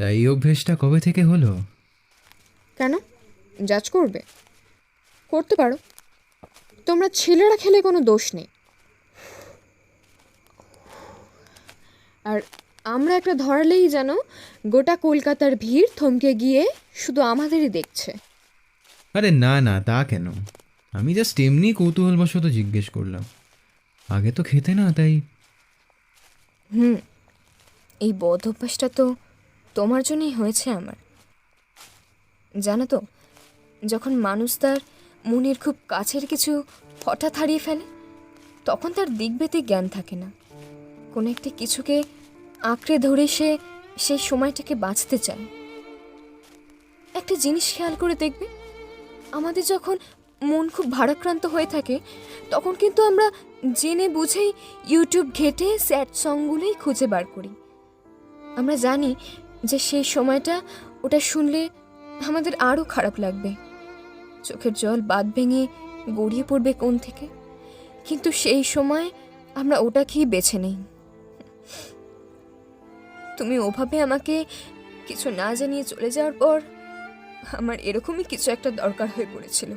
তা এই অভ্যেসটা কবে থেকে হলো? কেন? জাজ করবে। করতে পারো। তোমরা ছেলেরা খেলে কোনো দোষ নেই। আর আমরা একটা ধরালেই যেন গোটা কলকাতার ভিড় থমকে গিয়ে শুধু আমাদেরই দেখছে। আরে না না তা কেন? আমি জাস্ট এমনি কৌতূহলবশত জিজ্ঞেস করলাম। আগে তো খেতে না তাই। হুম। এই বদ অভ্যাসটা তো তোমার জন্যই হয়েছে আমার। জানো তো, যখন মানুষ তার মনের খুব কাছের কিছু হঠাৎ হারিয়ে ফেলে, তখন তার দিকবেদিক জ্ঞান থাকে না। কোনো একটি কিছুকে আঁকড়ে ধরে সে সেই সময়টাকে বাঁচতে চায়। একটা জিনিস খেয়াল করে দেখবে, আমাদের যখন মন খুব ভারাক্রান্ত হয়ে থাকে, তখন কিন্তু আমরা জেনে বুঝেই ইউটিউব ঘেটে স্যাড সংগুলোই খুঁজে বার করি। আমরা জানি যে সেই সময়টা ওটা শুনলে আমাদের আরও খারাপ লাগবে। চোখের জল বাদ ভেঙে গড়িয়ে পড়বে কোন থেকে? কিন্তু সেই সময় আমরা ওটাকেই বেছে নেই। তুমি ওভাবে আমাকে কিছু না জানিয়ে চলে যাওয়ার পর আমার এরকমই কিছু একটা দরকার হয়ে পড়েছিল।